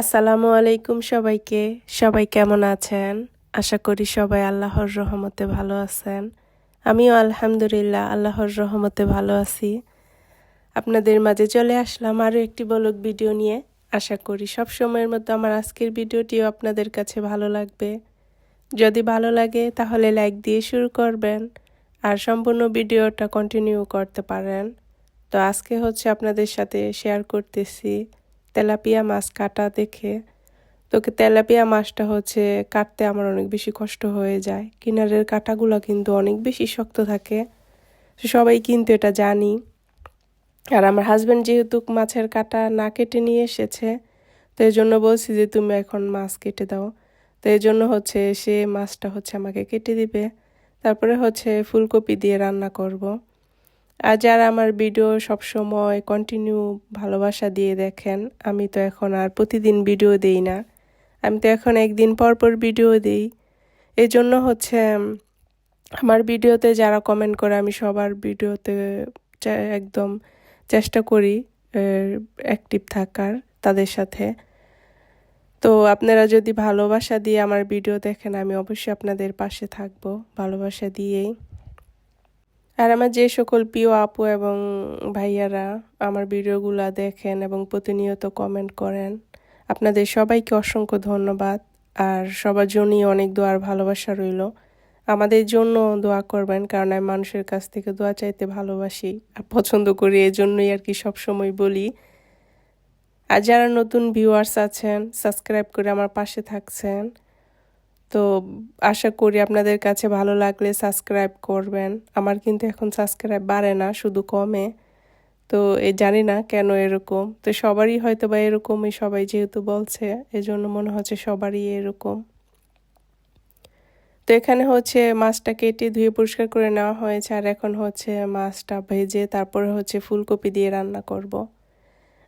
আসসালামু আলাইকুম সবাইকে। সবাই কেমন আছেন? আশা করি সবাই আল্লাহর রহমতে ভালো আছেন। আমিও আলহামদুলিল্লাহ আল্লাহর রহমতে ভালো আছি। আপনাদের মাঝে চলে আসলাম আরও একটি বলক ভিডিও নিয়ে। আশা করি সব সময়ের মতো আমার আজকের ভিডিওটিও আপনাদের কাছে ভালো লাগবে। যদি ভালো লাগে তাহলে লাইক দিয়ে শুরু করবেন আর সম্পূর্ণ ভিডিওটা কন্টিনিউ করতে পারেন। তো আজকে হচ্ছে আপনাদের সাথে শেয়ার করতেছি তেলাপিয়া মাছ কাটা দেখে। তোকে তেলাপিয়া মাছটা হচ্ছে কাটতে আমার অনেক বেশি কষ্ট হয়ে যায়। কিনারের কাটাগুলো কিন্তু অনেক বেশি শক্ত থাকে। সবাই কিন্তু এটা জানি। আর আমার হাজব্যান্ড যেহেতু মাছের কাটা না কেটে নিয়ে এসেছে, তো এই জন্য বলছি যে তুমি এখন মাছ কেটে দাও। তো এই জন্য হচ্ছে সে মাছটা হচ্ছে আমাকে কেটে দিবে। তারপরে হচ্ছে ফুলকপি দিয়ে রান্না করব। আর যারা আমার ভিডিও সবসময় কন্টিনিউ ভালোবাসা দিয়ে দেখেন, আমি তো এখন আর প্রতিদিন ভিডিও দেই না। আমি তো এখন একদিন পর পর ভিডিও দিই। এই জন্য হচ্ছে, আমার ভিডিওতে যারা কমেন্ট করে, আমি সবার ভিডিওতে একদম চেষ্টা করি অ্যাক্টিভ থাকার তাদের সাথে। তো আপনারা যদি ভালোবাসা দিয়ে আমার ভিডিও দেখেন, আমি অবশ্যই আপনাদের পাশে থাকব, ভালোবাসা দিয়েই। আর আমার যে সকল প্রিয় আপু এবং ভাইয়ারা আমার ভিডিওগুলো দেখেন এবং প্রতিনিয়ত কমেন্ট করেন, আপনাদের সবাইকে অসংখ্য ধন্যবাদ। আর সবার জন্যই অনেক দোয়ার ভালোবাসা রইল। আমাদের জন্য দোয়া করবেন, কারণ আমি মানুষের কাছ থেকে দোয়া চাইতে ভালোবাসি আর পছন্দ করি এই জন্যই আর কি সবসময় বলি। আর যারা নতুন ভিউয়ার্স আছেন সাবস্ক্রাইব করে আমার পাশে থাকছেন। তো আশা করি আপনাদের কাছে ভালো লাগলে সাবস্ক্রাইব করবেন। আমার কিন্তু এখন সাবস্ক্রাইব বাড়ে না, শুধু কমে। তো এ জানি না কেন এরকম। তো সবারই হয়তো বা এরকমই সবাই যেহেতু বলছে, এজন্য মনে হচ্ছে সবারই এরকম। তো এখানে হচ্ছে মাছটা কেটে ধুয়ে পরিষ্কার করে নেওয়া হয়েছে, আর এখন হচ্ছে মাছটা ভেজে তারপরে হচ্ছে ফুলকপি দিয়ে রান্না করব।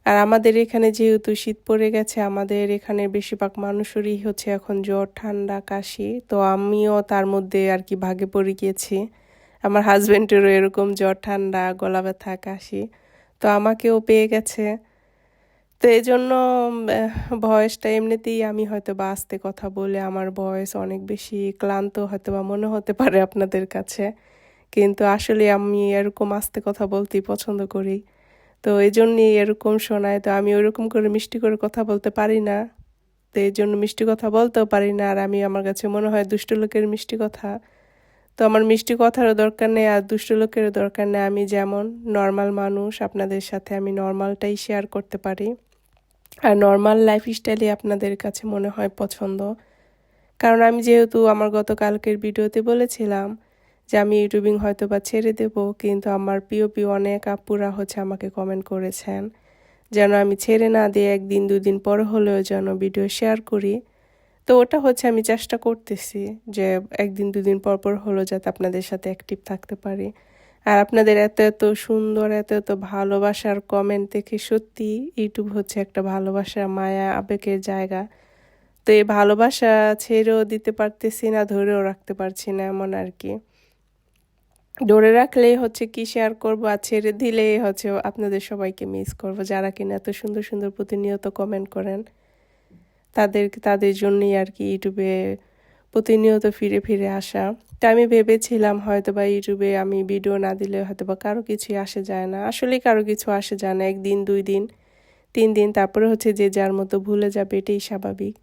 আর আমাদের এখানে যেহেতু শীত পড়ে গেছে, আমাদের এখানে বেশিরভাগ মানুষেরই হচ্ছে এখন জ্বর, ঠান্ডা, কাশি। তো আমিও তার মধ্যে আর কি ভাগে পড়ে গিয়েছি। আমার হাজব্যান্ডেরও এরকম জ্বর, ঠান্ডা, গলা ব্যথা, কাশি। তো আমাকেও পেয়ে গেছে। তো এই জন্য ভয়েসটা এমনিতেই আমি হয়তো বা আস্তে কথা বলে আমার ভয়েস অনেক বেশি ক্লান্ত হয়তো বা মনে হতে পারে আপনাদের কাছে। কিন্তু আসলে আমি এরকম আস্তে কথা বলতেই পছন্দ করি। তো এই জন্যই এরকম শোনায়। তো আমি ওরকম করে মিষ্টি করে কথা বলতে পারি না। তো এই জন্য মিষ্টি কথা বলতেও পারি না। আর আমি, আমার কাছে মনে হয় দুষ্ট লোকের মিষ্টি কথা। তো আমার মিষ্টি কথারও দরকার নেই আর দুষ্ট লোকেরও দরকার নেই। আমি যেমন নর্মাল মানুষ, আপনাদের সাথে আমি নর্মালটাই শেয়ার করতে পারি। আর নর্মাল লাইফ স্টাইলই আপনাদের কাছে মনে হয় পছন্দ। কারণ আমি যেহেতু আমার গতকালকের ভিডিওতে বলেছিলাম যে আমি ইউটিউবিং হয়তো বা ছেড়ে দেব, কিন্তু আমার প্রিয় প্রিয় অনেক আপুরা হচ্ছে আমাকে কমেন্ট করেছেন যেন আমি ছেড়ে না দিয়ে একদিন, দুদিন পর হলেও যেন ভিডিও শেয়ার করি। তো ওটা হচ্ছে আমি চেষ্টা করতেছি যে একদিন, দুদিন পর পর হলো যাতে আপনাদের সাথে অ্যাক্টিভ থাকতে পারি। আর আপনাদের এত এত সুন্দর, এত এত ভালোবাসার কমেন্ট দেখে সত্যি ইউটিউব হচ্ছে একটা ভালোবাসা মায়া, আবেগের জায়গা। তো এই ভালোবাসা ছেড়েও দিতে পারতেছি না, ধরেও রাখতে পারছি না, এমন আর কি। ধরে রাখলেই হচ্ছে কি শেয়ার করব আর ছেড়ে দিলেই হচ্ছে আপনাদের সবাইকে মিস করব। যারা কিনা এত সুন্দর সুন্দর প্রতিনিয়ত কমেন্ট করেন, তাদের তাদের জন্যই আর কি ইউটিউবে প্রতিনিয়ত ফিরে ফিরে আসা। তা আমি ভেবেছিলাম হয়তো বা ইউটিউবে আমি ভিডিও না দিলে হয়তো বা কারও কিছুই আসে যায় না। আসলে কারও কিছু আসে যায় না। একদিন, দুই দিন, তিন দিন, তারপরে হচ্ছে যে যার মতো ভুলে যাবে, এটাই স্বাভাবিক।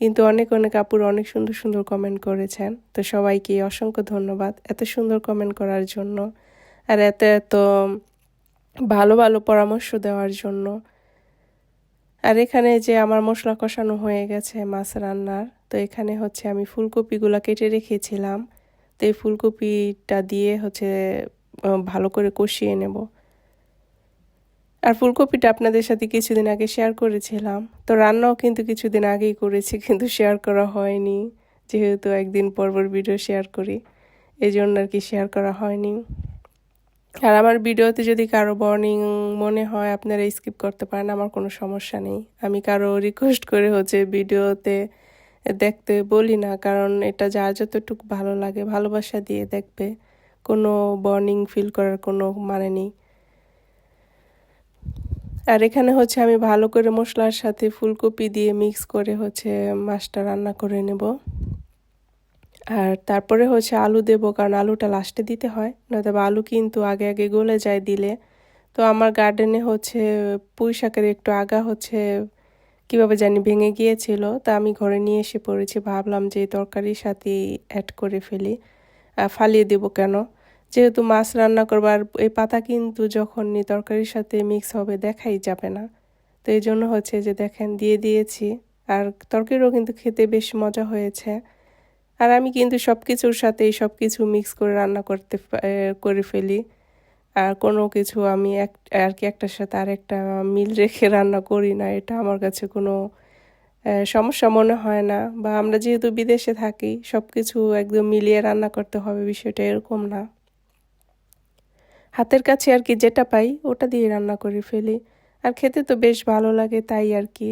কিন্তু অনেক অনেক আপুর অনেক সুন্দর সুন্দর কমেন্ট করেছেন। তো সবাইকে অসংখ্য ধন্যবাদ এত সুন্দর কমেন্ট করার জন্য আর এত এত ভালো ভালো পরামর্শ দেওয়ার জন্য। আর এখানে যে আমার মশলা কষানো হয়ে গেছে মাছ রান্নার, তো এখানে হচ্ছে আমি ফুলকপিগুলো কেটে রেখেছিলাম। তো এই ফুলকপিটা দিয়ে হচ্ছে ভালো করে কষিয়ে নেব। আর ফুলকপিটা আপনাদের সাথে কিছুদিন আগে শেয়ার করেছিলাম। তো রান্নাও কিন্তু কিছুদিন আগেই করেছি, কিন্তু শেয়ার করা হয়নি। যেহেতু একদিন পর পর ভিডিও শেয়ার করি এই জন্য আর কি শেয়ার করা হয়নি। আর আমার ভিডিওতে যদি কারও বর্নিং মনে হয়, আপনারা স্কিপ করতে পারেন, আমার কোনো সমস্যা নেই। আমি কারও রিকোয়েস্ট করে হচ্ছে ভিডিওতে দেখতে বলি না, কারণ এটা যা যতটুকু ভালো লাগে, ভালোবাসা দিয়ে দেখবে। কোনো বর্নিং ফিল করার কোনো মানে নেই। আর এখানে হচ্ছে আমি ভালো করে মশলার সাথে ফুলকপি দিয়ে মিক্স করে হচ্ছে মাছটা রান্না করে নেব। আর তারপরে হচ্ছে আলু দেব, কারণ আলুটা লাস্টে দিতে হয় নয়তো আলু কিন্তু আগে আগে গলে যায় দিলে। তো আমার গার্ডেনে হচ্ছে পুঁই শাকের একটু আগা হচ্ছে কীভাবে জানি ভেঙে গিয়েছিল, তা আমি ঘরে নিয়ে এসে পড়েছি, ভাবলাম যে তরকারির সাথে অ্যাড করে ফেলি। ফালিয়ে দেব কেন? যেহেতু মাছ রান্না করবার এই পাতা কিন্তু যখন তরকারির সাথে মিক্স হবে দেখাই যাবে না। তো এই জন্য হচ্ছে যে দেখেন দিয়ে দিয়েছি। আর তরকারিও কিন্তু খেতে বেশ মজা হয়েছে। আর আমি কিন্তু সব কিছুর সাথেই সব কিছু মিক্স করে রান্না করতে করে ফেলি। আর কোনো কিছু আমি এক, আর কি একটার সাথে আর একটা মিল রেখে রান্না করি না, এটা আমার কাছে কোনো সমস্যা মনে হয় না। বা আমরা যেহেতু বিদেশে থাকি সব কিছু একদম মিলিয়ে রান্না করতে হবে, বিষয়টা এরকম না। হাতের কাছে আর কি যেটা পাই, ওটা দিয়ে রান্না করে ফেলি। আর খেতে তো বেশ ভালো লাগে তাই আর কি।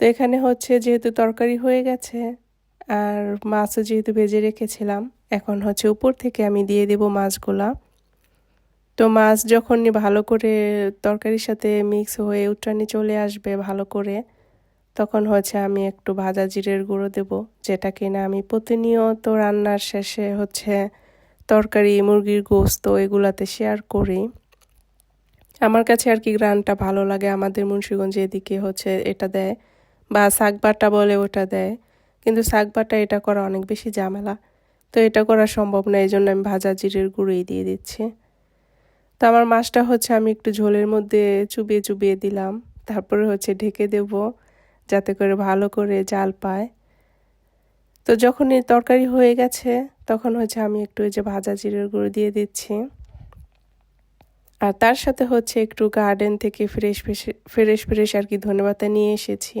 তো এখানে হচ্ছে যেহেতু তরকারি হয়ে গেছে, আর মাছও যেহেতু ভেজে রেখেছিলাম, এখন হচ্ছে উপর থেকে আমি দিয়ে দেব মাছগুলা। তো মাছ যখন ভালো করে তরকারির সাথে মিক্স হয়ে উঠানি চলে আসবে ভালো করে, তখন হচ্ছে আমি একটু ভাজা জিরের গুঁড়ো দেব, যেটা কিনা আমি প্রতিনিয়ত রান্নার শেষে হচ্ছে তরকারি, মুরগির গোস্ত এগুলাতে শেয়ার করি। আমার কাছে আর কি গ্রানটা ভালো লাগে, আমাদের মুন্সীগঞ্জে এদিকে হচ্ছে এটা দেয় বা শাক বাটা বলে ওটা দেয়। কিন্তু শাক বাটা এটা করা অনেক বেশি ঝামেলা। তো এটা করা সম্ভব না এই জন্য আমি ভাজা জিরের গুঁড়োই দিয়ে দিচ্ছি। তো আমার মাছটা হচ্ছে আমি একটু ঝোলের মধ্যে চুবিয়ে চুবিয়ে দিলাম। তারপরে হচ্ছে ঢেকে দেব, যাতে করে ভালো করে জাল পায়। তো যখনই তরকারি হয়ে গেছে, তখন হচ্ছে আমি একটু ওই যে ভাজা জিরের গুঁড়ো দিয়ে দিচ্ছি। আর তার সাথে হচ্ছে একটু গার্ডেন থেকে ফ্রেশ ফ্রেশ ফ্রেশ আর কি ধনেপাতা নিয়ে এসেছি।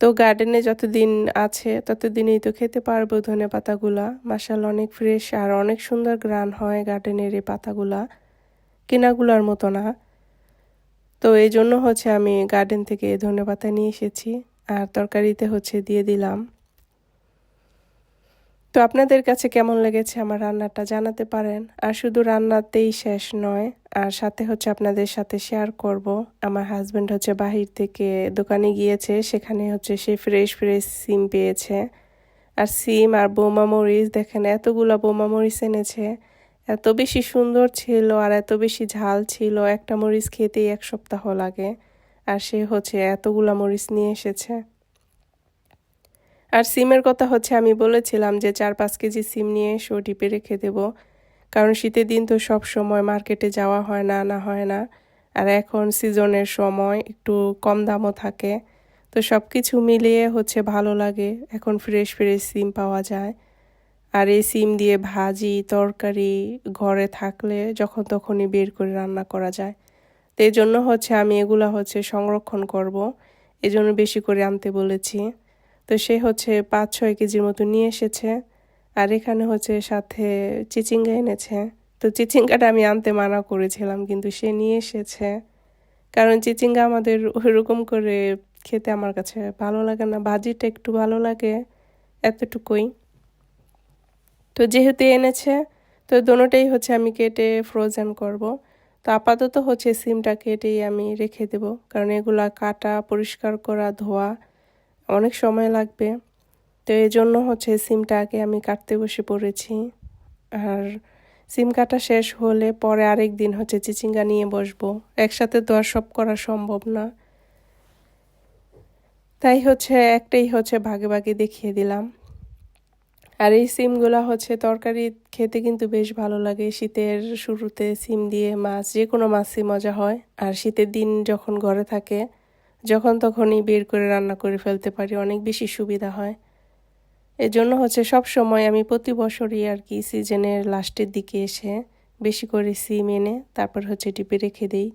তো গার্ডেনে যতদিন আছে, ততদিনই তো খেতে পারব ধনে পাতাগুলা মাসাল অনেক ফ্রেশ আর অনেক সুন্দর গ্রান হয় গার্ডেনের এই পাতাগুলা। কেনাগুলার মতো না। তো এই জন্য হচ্ছে আমি গার্ডেন থেকে ধনে পাতা নিয়ে এসেছি। আর তরকারিতে হচ্ছে দিয়ে দিলাম তো আপনাদের কাছে কেমন লেগেছে আমার রান্নাটা জানাতে পারেন? আর শুধু রান্নাতেই শেষ নয়, আর সাথে হচ্ছে আপনাদের সাথে শেয়ার করব। আমার হাজব্যান্ড হচ্ছে বাহির থেকে দোকানে গিয়েছে, সেখানে হচ্ছে সে ফ্রেশ ফ্রেশ সিম পেয়েছে। আর সিম আর বোমা মরিচ, দেখেন এতগুলো বোমা মরিচ এনেছে। এত বেশি সুন্দর ছিল আর এত বেশি ঝাল ছিল, একটা মরিচ খেতেই এক সপ্তাহ লাগে। আর সে হচ্ছে এতগুলা মরিচ নিয়ে এসেছে। আর সিমের কথা হচ্ছে আমি বলেছিলাম যে চার পাঁচ কেজি সিম নিয়ে এসো, ডিপে রেখে দেব। কারণ শীতের দিন তো সব সময় মার্কেটে যাওয়া হয় না, আনা হয় না। আর এখন সিজনের সময় একটু কম দামও থাকে। তো সব কিছু মিলিয়ে হচ্ছে ভালো লাগে। এখন ফ্রেশ ফ্রেশ সিম পাওয়া যায়। আর এই সিম দিয়ে ভাজি, তরকারি ঘরে থাকলে যখন তখনই বের করে রান্না করা যায়। তো এই জন্য হচ্ছে আমি এগুলা হচ্ছে সংরক্ষণ করব। এজন্য বেশি করে আনতে বলেছি। তো সে হচ্ছে পাঁচ ছয় কেজির মতো নিয়ে এসেছে। আর এখানে হচ্ছে সাথে চিচিঙ্গা এনেছে। তো চিচিঙ্গাটা আমি আনতে মানা করেছিলাম, কিন্তু সে নিয়ে এসেছে। কারণ চিচিঙ্গা আমাদের ওইরকম করে খেতে আমার কাছে ভালো লাগে না, ভাজিটা একটু ভালো লাগে এতটুকুই। তো যেহেতু এনেছে, তো দোনোটাই হচ্ছে আমি কেটে ফ্রোজেন করব। তো আপাতত হচ্ছে সিমটা কেটেই আমি রেখে দেব, কারণ এগুলা কাটা, পরিষ্কার করা, ধোয়া অনেক সময় লাগবে। তো এই জন্য হচ্ছে সিমটা আগে আমি কাটতে বসে পড়েছি। আর সিম কাটা শেষ হলে পরে আরেক দিন হচ্ছে চিচিঙ্গা নিয়ে বসবো। একসাথে তো আর সব করা সম্ভব না। তাই হচ্ছে একটাই হচ্ছে ভাগে ভাগে দেখিয়ে দিলাম। আর এই সিমগুলো হচ্ছে তরকারি খেতে কিন্তু বেশ ভালো লাগে। শীতের শুরুতে সিম দিয়ে মাছ যে কোনো মাছই মজা হয়। আর শীতের দিন যখন ঘরে থাকে যখন তখনই বের করে রান্না করে ফেলতে পারি, অনেক বেশি সুবিধা হয়। এজন্য হচ্ছে সব সময় আমি প্রতি বছরই আর কি সিজনের লাস্টের দিকে এসে বেশি করে সিম এনে তারপর হচ্ছে টিপে রেখে দিই।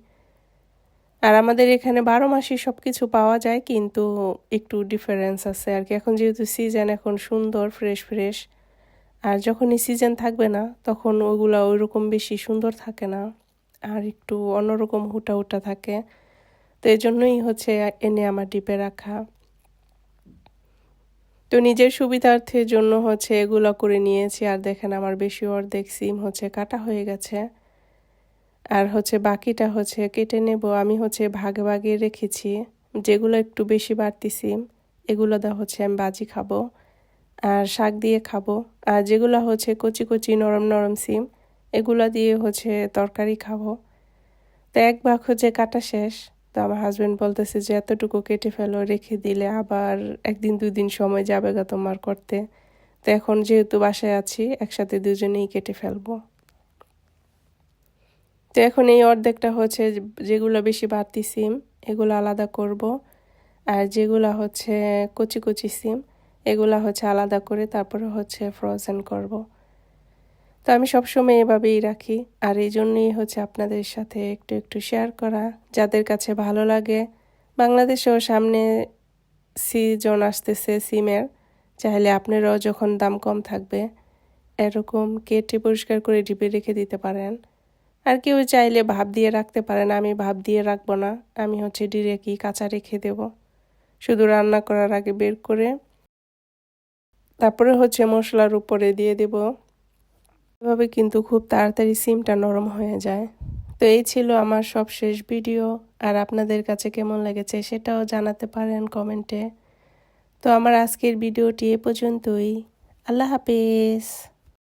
আর আমাদের এখানে বারো মাসই সব কিছু পাওয়া যায়, কিন্তু একটু ডিফারেন্স আছে আর কি। এখন যেহেতু সিজন এখন সুন্দর ফ্রেশ ফ্রেশ আর যখনই সিজন থাকবে না, তখন ওগুলো ওইরকম বেশি সুন্দর থাকে না। আর একটু অন্যরকম হুটা হুটা থাকে। তো এই জন্যই হচ্ছে এনে আমার ডিপে রাখা। তো নিজের সুবিধার্থের জন্য হচ্ছে এগুলো করে নিয়েছি। আর দেখেন আমার বেশি অর্ধেক সিম হচ্ছে কাটা হয়ে গেছে। আর হচ্ছে বাকিটা হচ্ছে কেটে নেব। আমি হচ্ছে ভাগে ভাগে রেখেছি। যেগুলো একটু বেশি বাড়তি সিম, এগুলো দা হচ্ছে আমি বাজি খাব আর শাক দিয়ে খাব। আর যেগুলো হচ্ছে কচি কচি নরম নরম সিম, এগুলো দিয়ে হচ্ছে তরকারি খাব। তো এক ভাগ হচ্ছে কাটা শেষ। তো আমার হাজব্যান্ড বলতেছে যে, এতটুকু কেটে ফেলো, রেখে দিলে আবার একদিন দুই দিন সময় যাবে গা তোমার করতে। তো এখন যেহেতু বাসায় আছি, একসাথে দুজনেই কেটে ফেলব। তো এখন এই অর্ধেকটা হচ্ছে যেগুলো বেশি বাড়তি সিম, এগুলো আলাদা করব। আর যেগুলো হচ্ছে কচি কচি সিম, এগুলা হচ্ছে আলাদা করে তারপরে হচ্ছে ফ্রোজেন করব। তো আমি সবসময় এভাবেই রাখি। আর এই জন্যই হচ্ছে আপনাদের সাথে একটু একটু শেয়ার করা। যাদের কাছে ভালো লাগে, বাংলাদেশেও সামনে সিজন আসতেছে, সিমের। চাইলে আপনারাও যখন দাম কম থাকবে, এরকম কেটে পরিষ্কার করে ডিপে রেখে দিতে পারেন। আর কেউ চাইলে ভাব দিয়ে রাখতে পারেন আমি ভাব দিয়ে রাখব না। আমি হচ্ছে ডিরেক্টই কাঁচা রেখে দেব। শুধু রান্না করার আগে বের করে, তারপরে হচ্ছে মশলার উপরে দিয়ে দেব। এভাবে কিন্তু খুব তাড়াতাড়ি সিমটা নরম হয়ে যায়। তো এই ছিল আমার সব শেষ ভিডিও। আর আপনাদের কাছে কেমন লেগেছে সেটাও জানাতে পারেন কমেন্টে। তো আমার আজকের ভিডিওটি এ পর্যন্তই। আল্লাহ হাফেজ।